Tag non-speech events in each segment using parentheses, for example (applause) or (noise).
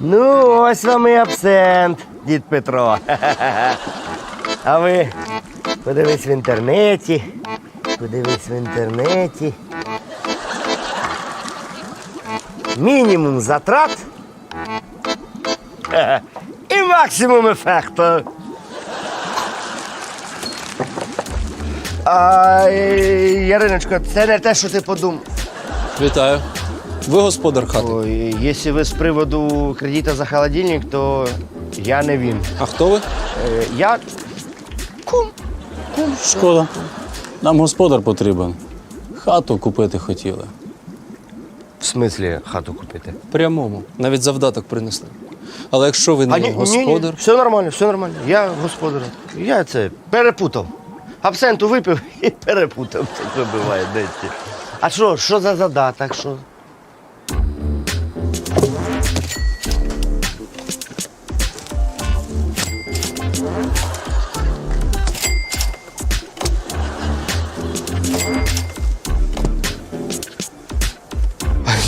Ну, ось вам і абсент, дід Петро. (laughs) А ви подивись в інтернеті. Подивись в інтернеті. Мінімум затрат (laughs) і максимум ефекту. А, е, Яриночко, це не те, що ти подумав. Вітаю. Ви господар хати. Ой, якщо ви з приводу кредита за холодильник, то я не він. А хто ви? Е, Я Шкода. Нам господар потрібен. Хату купити хотіли. в смислі хату купити. Прямому. Навіть завдаток принесли. Але якщо ви не господар, все нормально, все нормально. Я господар. Я це перепутав. Абсенту випив (laughs) і перепутав. Таке буває, десь. А що, що за задаток? Що?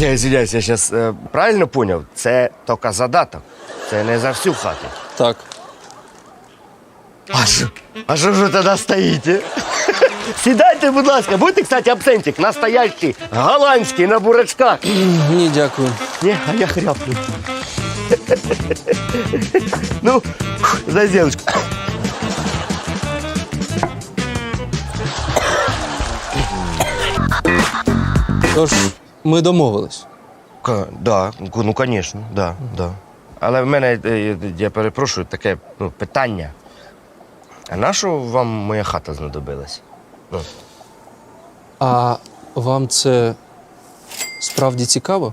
Я извиняюсь, я сейчас э, правильно понял? Це тільки задаток. Це не за всю хату. так. А що? А що ж ви тоді стоїте? Сідайте, будь ласка. Будете, кстати, абсентик настоящий, голландський, на бурачках. Ні, дякую. Ні, а я хряплю. ну, за зілочку. Тож, ми домовились. Ка- Да, ну, звісно, да, да. Але в мене, е, я перепрошую, таке ну, питання. А на що вам моя хата знадобилась? Ну, А вам це справді цікаво?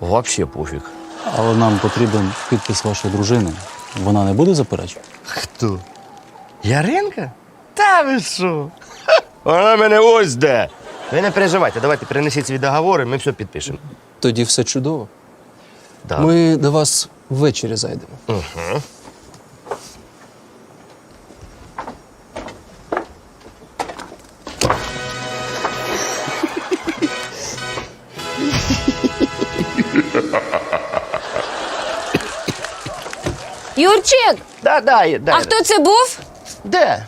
взагалі пофіг. Але нам потрібен підпис вашої дружини. Вона не буде заперечувати? Хто? Яринка? Та ви що? Вона мене ось де. Ви не переживайте, давайте перенесіть свій договор, і ми все підпишемо. Тоді все чудово. Да. Ми до вас ввечері зайдемо. Юрчик, Да, да, да. а хто це був? Де?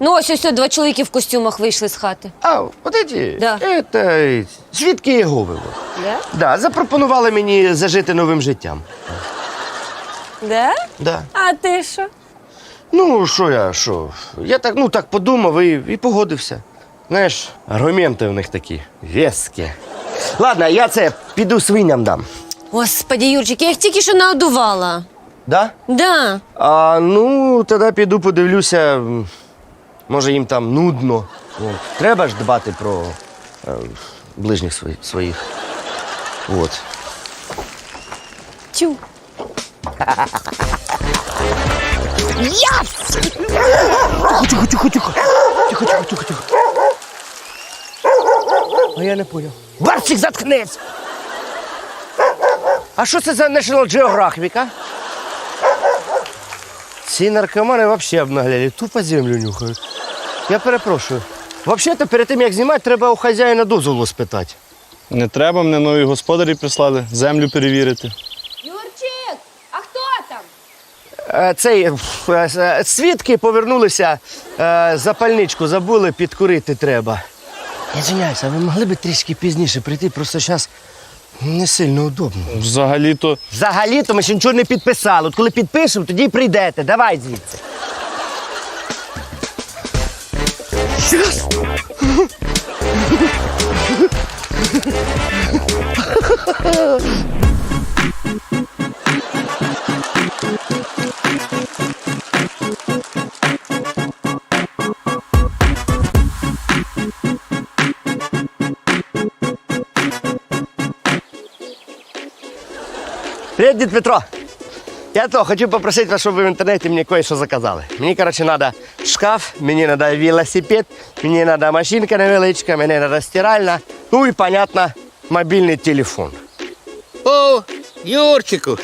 Ну, ось ось два чоловіки в костюмах вийшли з хати. А, от эти? Да. Это, свідки Єгови. от. Да? Да, запропонували мені зажити новим життям. Да? Да. А ти що? Ну, що я, що? Я так, ну, так подумав і, і погодився. Знаєш, аргументи в них такі вескі. Ладно, я це піду свиням дам. Господи, Юрчик, я їх тільки що наодувала. Да? Да. А ну, тоді піду подивлюся. м, Може, їм там нудно. От. Треба ж дбати про е, ближніх свої- своїх. От. Тю. Тихо, тихо, тихо. Тихо, тихо, тихо, тихо. А я не понял. Барсик, заткнись! А що це за National Geographic, а? Ці наркомани взагалі обнагляли, тупо землю нюхають. Я перепрошую. Взагалі-то перед тим, як знімати, треба у хазяїна дозволу спитати. Не треба, мене нові господарі прислали землю перевірити. Юрчик, а хто там? Е, Цей ф, е, е, свідки повернулися, е, запальничку забули, підкурити треба. Я звиняюся, ви могли б трішки пізніше прийти, просто зараз не сильно удобно. Взагалі-то Взагалі-то ми ще нічого не підписали. От коли підпишемо, тоді й прийдете. Давай звідси. Щас. Привіт, дід Петро. Я то хочу попросити вас, щоб ви в інтернеті мені кое-що заказали. Мені, коротше, треба шкаф, мені треба велосипед, мені треба машинка невеличка, мені треба стиральна, ну і, понятно, мобільний телефон. О, Юрчику.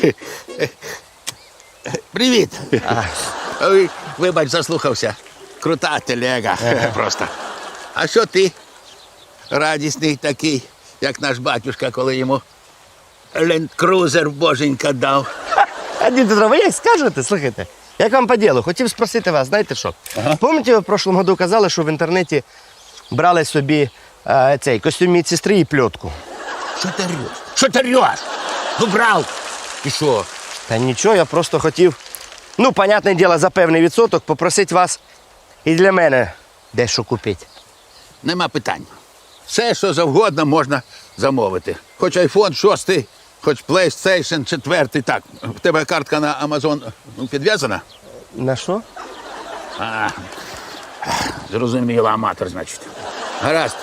Привіт. Ой, вибач, заслухався. Крута телега. Просто. А що ти? Радісний такий, як наш батюшка, коли йому ленд-крузер боженька дав. А ви як скажете, слухайте, як вам по ділу? Хотів спросити вас, знаєте що? Пам'ятаєте, ви в прошлому году казали, що в інтернеті брали собі е, цей костюм медсестри і пльотку. Що ти рєш? Що ти рєш? Ну, брав. І що? Та нічого, я просто хотів, ну, понятне діло, за певний відсоток попросити вас і для мене дещо купити. Нема питань. Все, що завгодно, можна замовити. Хоч iPhone 6, хоч PlayStation 4. Так, в тебе картка на Amazon ну, підв'язана? На що? А, зрозуміло, аматор, значить. Гаразд.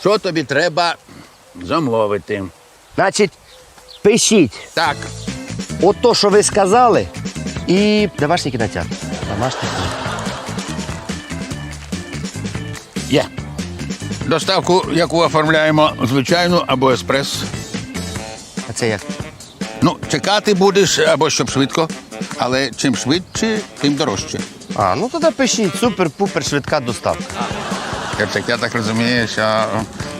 Що тобі треба замовити? Значить, пишіть Так, от то, що ви сказали, і домашній кінотеатр. Домашній кінотеатр. є. Доставку, яку оформляємо, звичайну або еспрес. А це як? Ну, чекати будеш або щоб швидко, але чим швидше, тим дорожче. А, ну тоді пишіть, супер-пупер швидка доставка. Кепчик, я так розумію, що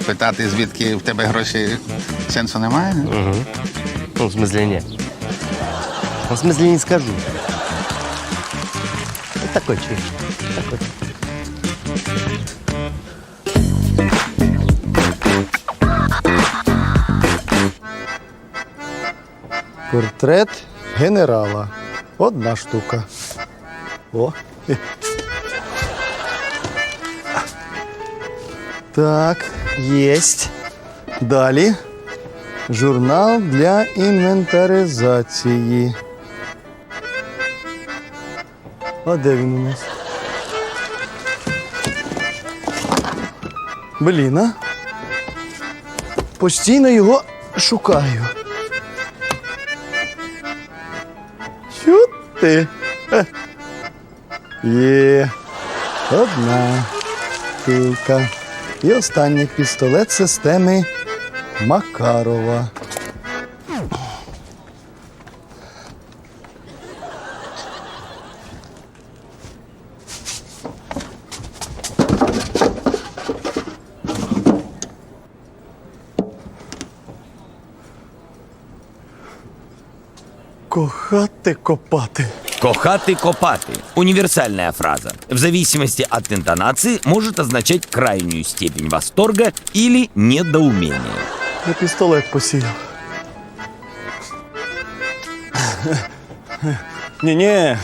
питати, звідки в тебе гроші сенсу немає. Ну, в смысле, ні. Ну, в смысле, не скажу. Вот такой чуть. Такой. Портрет генерала. Одна штука. О. Так, єсть. Далі. Журнал для інвентаризації. А де він у нас? Блін? Постійно його шукаю. Ти? Е. Одна штука. І останній пістолет системи Макарова. Кохати копати. Кохаты копаты – универсальная фраза. В зависимости от интонации может означать крайнюю степень восторга или недоумения. Я пістолет посіяв. Ні-ні.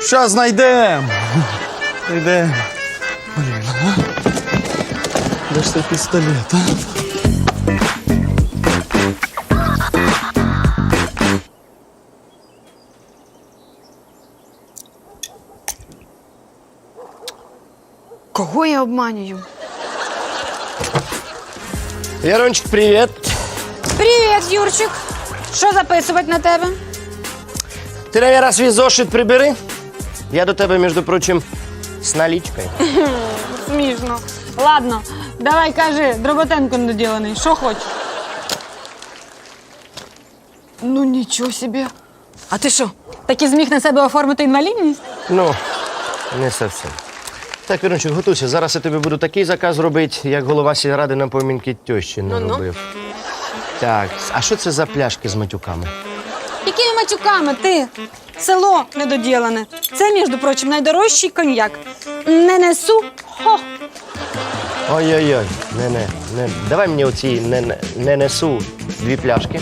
Щас знайдем. Знайдем. Блін, а? Де ж цей пістолет, а? Кого я обманюю? Ярончик, привіт. Привіт, Юрчик. Що записувати на тебе? Ти, наверное, свій зошит прибери. Я до тебе, між прочим, з налічкою. (laughs) Смішно. Ладно, давай кажи, Дроботенко недоділений, що хочеш? Ну нічого собі. А ти що, таки зміг на себе оформити інвалідність? Ну, не зовсім. Так, Вірончик, готуйся. Зараз я тобі буду такий заказ робити, як голова сільради на помінки тещі не робив. Так, а що це за пляшки з матюками? Якими матюками ти? Село недоділене. Це, між прочим, найдорожчий коньяк. Не несу. Хо. Ой-ой-ой, не, не, не. Давай мені оці не, не, не несу дві пляшки.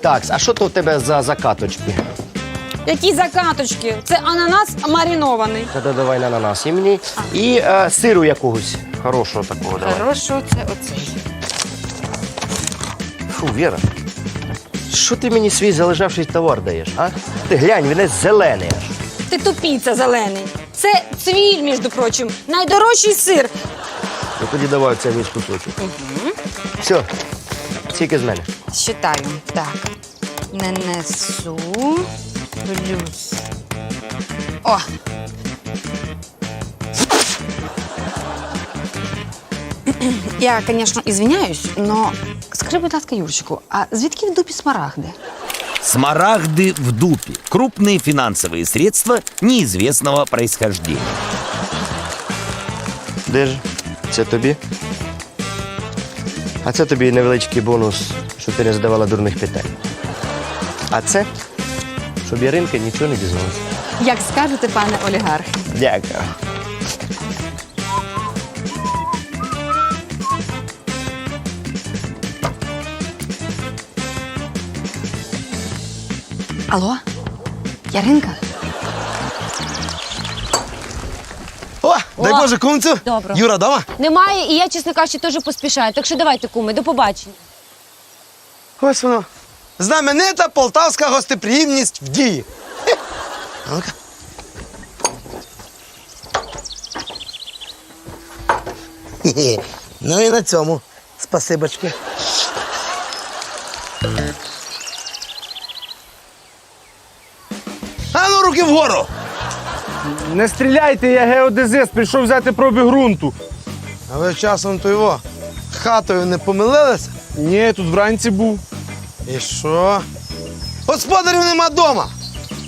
Так, а що то у тебе за закаточки? Які закаточки? Це ананас маринований. Тоді давай на ананас і. І е, сиру якогось хорошого такого давай. Хорошо, це оцей. Фу, Віра. Що ти мені свій залежавший товар даєш, а? Ти глянь, він аж зелений аж. Ти тупіця зелений. Це цвіль, між прочим, найдорожчий сир. Ну тоді давай це весь кусочок. Все, тільки з мене. Считаю. Так. Не несу. Плюс. О! Я, конечно, извиняюсь, но скажи, будь ласка, Юрчику, а звідки в дупі смарагди? Смарагды в дупе – крупные финансовые средства неизвестного происхождения. Держи. Це тобі. А це тобі невеличкий бонус щоб ти не задавала дурних питань. А це, щоб Яринка нічого не дізналася. Як скажете, пане олігарх. Дякую. Алло? Яринка? О, дай Боже, кумцю. Добре. Юра, дома? Немає, і я, чесно кажучи, теж поспішаю. Так що давайте, куми, до побачення. Ось воно. Знаменита полтавська гостеприємність в дії. А ну-ка. Хе-хе. Ну і на цьому. Спасибочки. А ну руки вгору! Не стріляйте, я геодезист, прийшов взяти проби ґрунту. А ви часом то його хатою не помилилися? Ні, тут вранці був. І що? Господарів нема дома.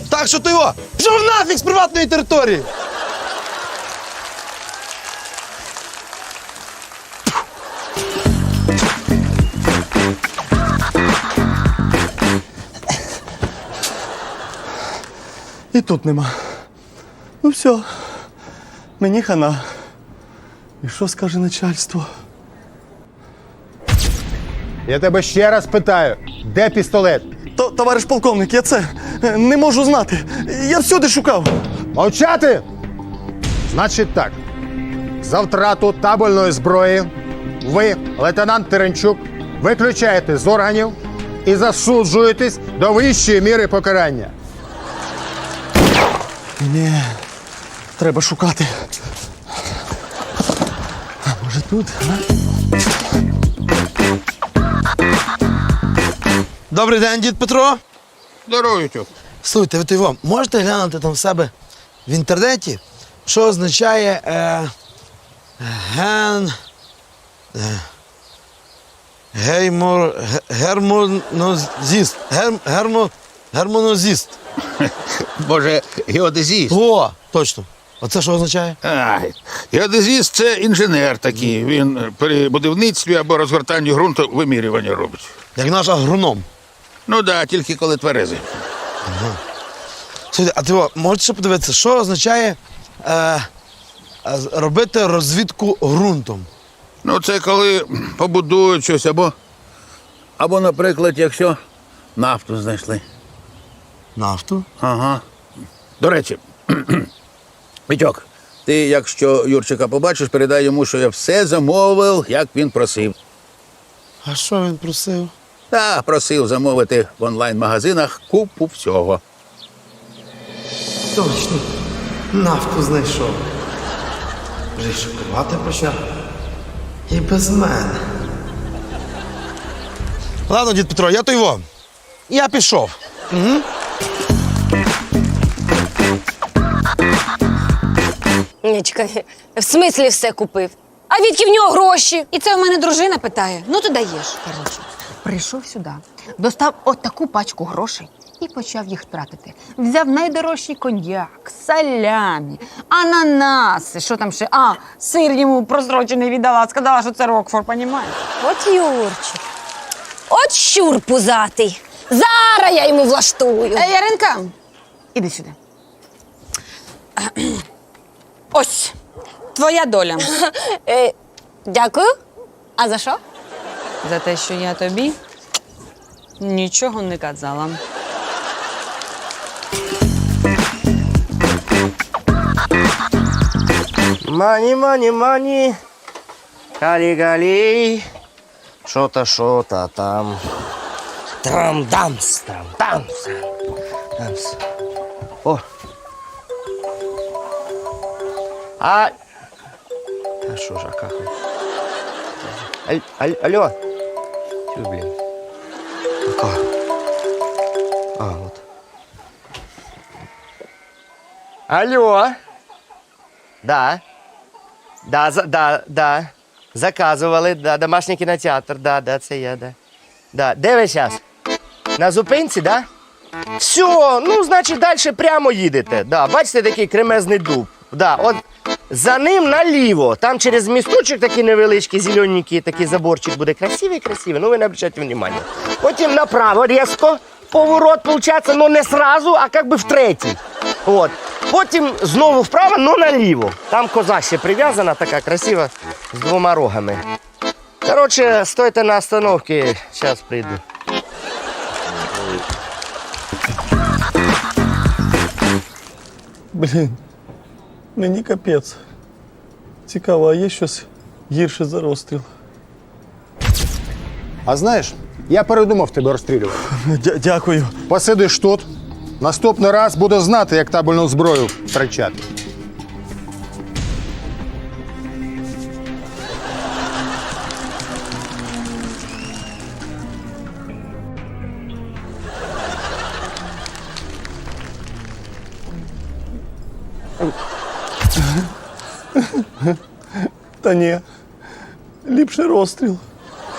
Так що ти його пішов нафіг з приватної території. І тут нема. Ну все, мені хана. І що скаже начальство? Я тебе ще раз питаю, де пістолет? То, товариш полковник, я це е, не можу знати. Я всюди шукав. Мовчати! Значить так. За втрату табельної зброї ви, лейтенант Теренчук, виключаєте з органів і засуджуєтесь до вищої міри покарання. Ні, треба шукати. А може тут? А? Добрий день, дід Петро. Здоров'я. Слухайте, ви то його можете глянути там в себе в інтернеті, що означає е, ген. Е, геймор, ге- гермонозіст. Гер, гермо, гермонозіст. (laughs) Може, геодезіст? О, точно. Оце що означає? Ай, геодезіст це інженер такий. Він при будівництві або розгортанні ґрунту вимірювання робить. Як наш агроном. Ну так, да, тільки коли тверезий. Слухайте, а ти можете ще подивитися, що означає е, е, робити розвідку ґрунтом? Ну, це коли побудують щось або, або, наприклад, якщо нафту знайшли. Нафту? Ага. До речі, (clears throat) Вітьок, ти, якщо Юрчика побачиш, передай йому, що я все замовив, як він просив. А що він просив? Та просив замовити в онлайн-магазинах купу всього. Точно. Нафту знайшов. Вже й шокувати почав. І без мене. Ладно, дід Петро, я то його. Я пішов. Ні, чекай, в смислі все купив. А відки в нього гроші? І це у мене дружина питає. Ну ти даєш. Коротше, прийшов сюди, достав от таку пачку грошей і почав їх тратити. Взяв найдорожчий коньяк, салямі, ананаси, що там ще? А, сир йому просрочений віддала, сказала, що це Рокфор, понімаєш? От Юрчик. От щур пузатий. Зараз я йому влаштую. Ей, Яринка, іди сюди. Ось, твоя доля. Е, дякую. А за що? За те, що я тобі нічого не казала. Мані, мані, мані. Галі-галі. Що-то, що-то там. Трам-дамс, трам-дамс. Дамс. О. А... А що ж, а как? Алло. Тю, блин. А, а, вот. Алло. Да. Да, за, да, да. Заказували, да, домашній кінотеатр, да, да, це я, да. Да. Де ви зараз? На зупинці, да? Все, ну, значить, далі прямо їдете. Да. Бачите, такий кремезний дуб. Да, от За ним наліво. Там через місточок такий невеличкий, зелененький, такий заборчик буде красивий, красивий. Ну ви не обращайте внимання. Потім направо різко. Поворот, получается, но не сразу, а как бы в. От. Потім знову вправо, но наліво. Там коза ще прив'язана, така красива, з двома рогами. Короче, стойте на остановці, зараз прийду. Блін, мені капець. Цікаво, а є щось гірше за розстріл? А знаєш, я передумав тебе розстрілювати. Дя- дякую. Посидиш тут. Наступний раз буду знати, як табельну зброю втрачати. Та ні. Ліпше розстріл.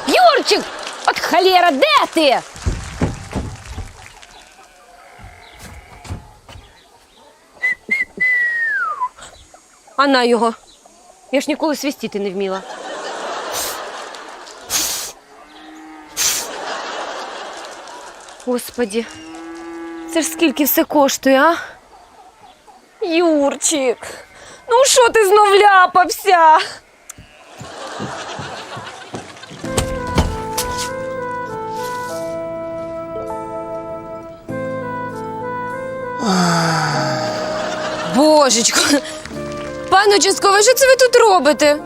Юрчик! От халєра, де ти? А на його. Я ж ніколи свистіти не вміла. Господі, це ж скільки все коштує, а? Юрчик, ну що ти знов ляпався? Божечко, пане участковий, що це ви тут робите?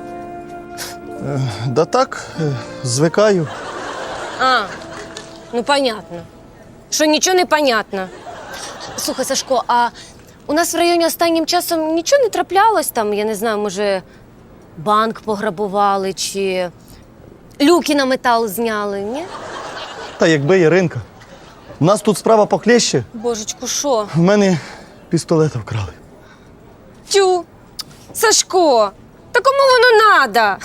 Да так, е, звикаю. А, ну понятно. Що нічого не понятно. Слухай, Сашко, а у нас в районі останнім часом нічого не траплялось там, я не знаю, може, банк пограбували чи люки на метал зняли, ні? Та якби Яринка. У нас тут справа похлеще. Божечку, що? В мене пістолета вкрали. Тю, Сашко, та кому воно надо?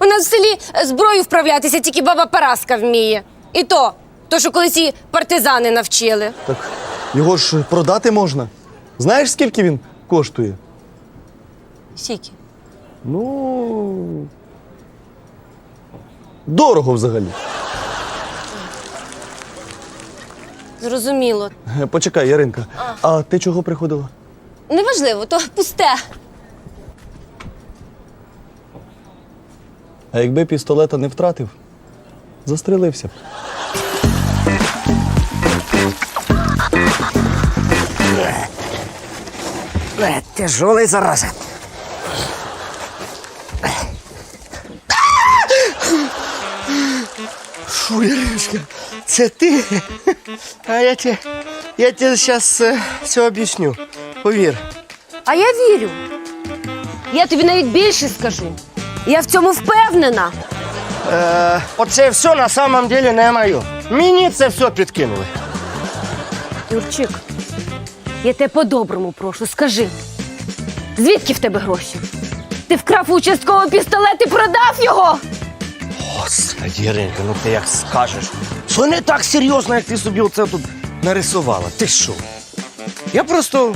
У нас в селі зброю вправлятися тільки баба Параска вміє. І то, то, що колись її партизани навчили. Так його ж продати можна. Знаєш, скільки він коштує? Сіки. Ну. Дорого взагалі. Зрозуміло. Е, Почекай, Яринка. А ти чого приходила? Неважливо, то пусте. А якби пістолета не втратив, застрелився б. Е, Тяжелий зараза. Фу, Яриночка, це ти? А я тебе, я тебе зараз все об'ясню. Повір. А я вірю. Я тобі навіть більше скажу. Я в цьому впевнена. Е, оце все на самом деле не моє. Мені це все підкинули. Юрчик, я тебе по-доброму прошу, скажи. Звідки в тебе гроші? Ти вкрав у участковий пістолет і продав його? Господи, Яринка, ну ти як скажеш. Це не так серйозно, як ти собі оце тут нарисувала. Ти що? Я просто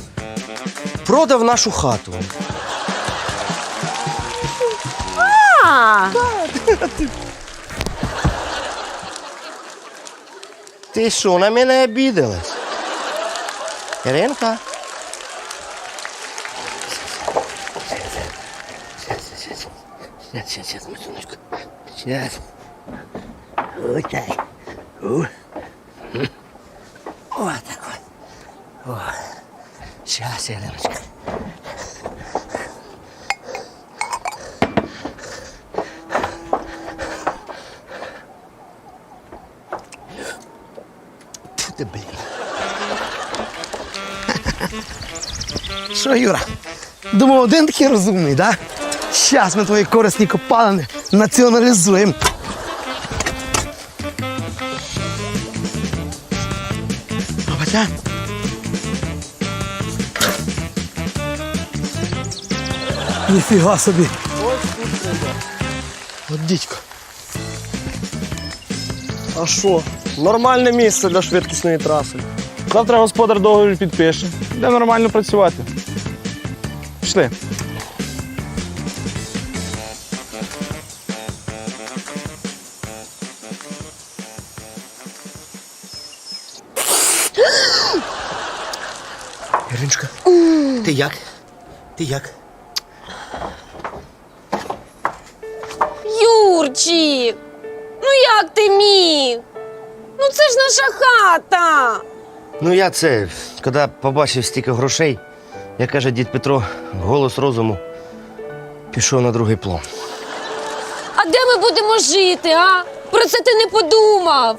продав нашу хату. А, Ти що, на мене обідалась? Яринка? Сейчас, сейчас, сейчас, Масюночка. Сейчас. Вот так. О. Вот так вот. О. Сейчас, Яриночка. Фу ти, блін. (laughs) Що, Юра? Думав, один такий розумний, да? Щас ми твої корисні копалини націоналізуємо. Ніфіга собі. Ось тут треба. От дідько. А що? Нормальне місце для швидкісної траси. Завтра господар договір підпише. Де нормально працювати. Пішли. Іриночка, ти як? Ти як? Юрчик! Ну як ти міг? Ну це ж наша хата. Ну я це, коли побачив стільки грошей, як каже дід Петро, голос розуму пішов на другий план. А де ми будемо жити, а? Про це ти не подумав.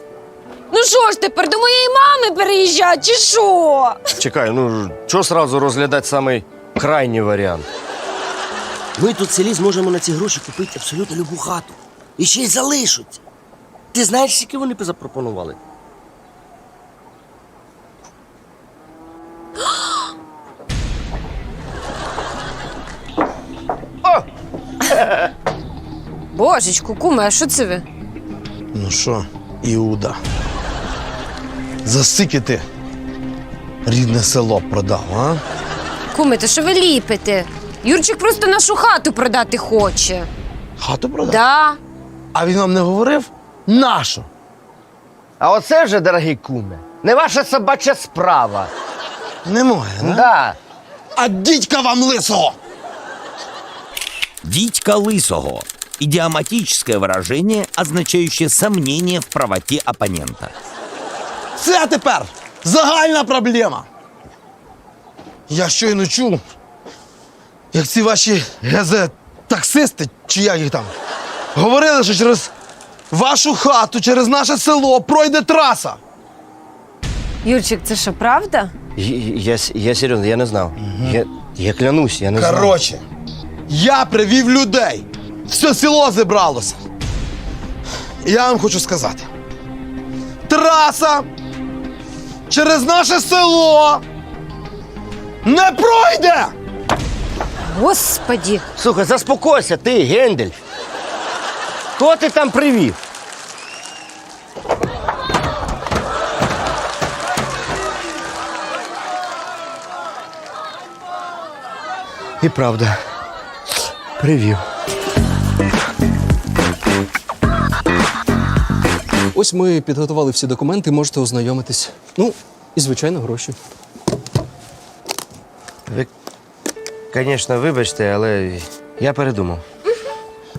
Ну що ж тепер, до моєї мами переїжджати, чи що? Чекай, ну що сразу розглядати самий крайній варіант? Ми тут в селі зможемо на ці гроші купити абсолютно любу хату. І ще й залишаться. Ти знаєш, скільки вони б запропонували? Божечку, куме, а що це ви? Ну що, Іуда? За скільки ти рідне село продав, а? Куме, то що ви ліпите? Юрчик просто нашу хату продати хоче. Хату продав? Да. А він вам не говорив? Нащо? А оце вже, дорогий куме, не ваша собача справа. Не моє, да? Да. А дідька вам лисого! Дитька лысого. Идиоматическое выражение, означающее сомнение в правоте оппонента. Це тепер загальна проблема. Я щойно чув, як ці ваші гезе-таксисти, чи як їх там, говорили, що через вашу хату, через наше село пройде траса. Юрчик, це що, правда? Я, я, я серйозно, я не знав. Я, я клянусь, я не знав. Коротше, я привів людей. Все село зібралося. І я вам хочу сказати: траса через наше село не пройде! Господі. Слухай, заспокойся, ти, Гендель. Хто ти там привів? І правда. Привів. Ось ми підготували всі документи, можете ознайомитись. Ну, і звичайно, гроші. Ви, звісно, вибачте, але я передумав.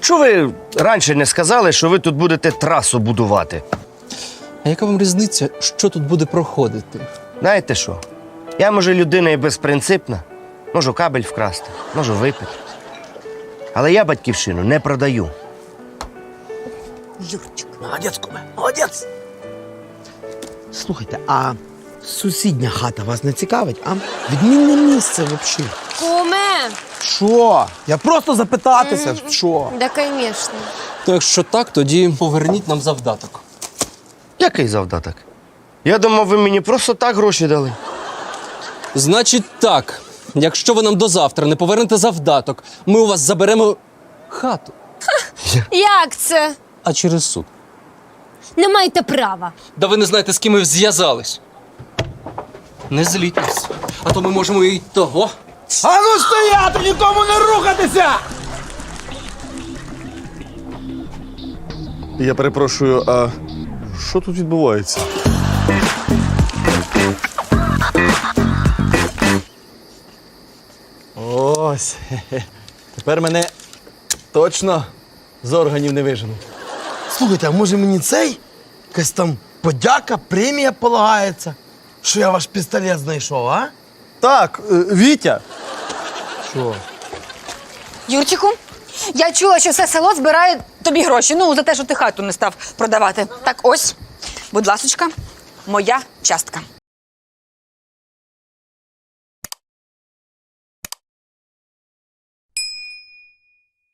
Чого ви раніше не сказали, що ви тут будете трасу будувати? А яка вам різниця, що тут буде проходити? Знаєте що? Я, може, людина і безпринципна, можу кабель вкрасти, можу випити. Але я батьківщину не продаю. Юрчик, молодець, куме, молодець. Слухайте, а сусідня хата вас не цікавить, а? Відмінне місце взагалі. Куме. Що? Я просто запитатися, що? Да, звісно. То якщо так, тоді поверніть нам завдаток. Який завдаток? Я думав, ви мені просто так гроші дали. Значить так, якщо ви нам до завтра не повернете завдаток, ми у вас заберемо хату. Як це? А через суд. Не маєте права. Да ви не знаєте, з ким ми зв'язались. Не зліть нас. А то ми можемо і того. А ну стояти, нікому не рухатися! Я перепрошую, а що тут відбувається? Ось. хе-хе. (laughs) Тепер мене точно з органів не виженуть. Слухайте, а може мені цей? Якась там подяка, премія полагається, що я ваш пістолет знайшов, а? Так, е, Вітя. Що? Юрчику, я чула, що все село збирає тобі гроші. Ну, за те, що ти хату не став продавати. Так ось, будь ласочка, моя частка.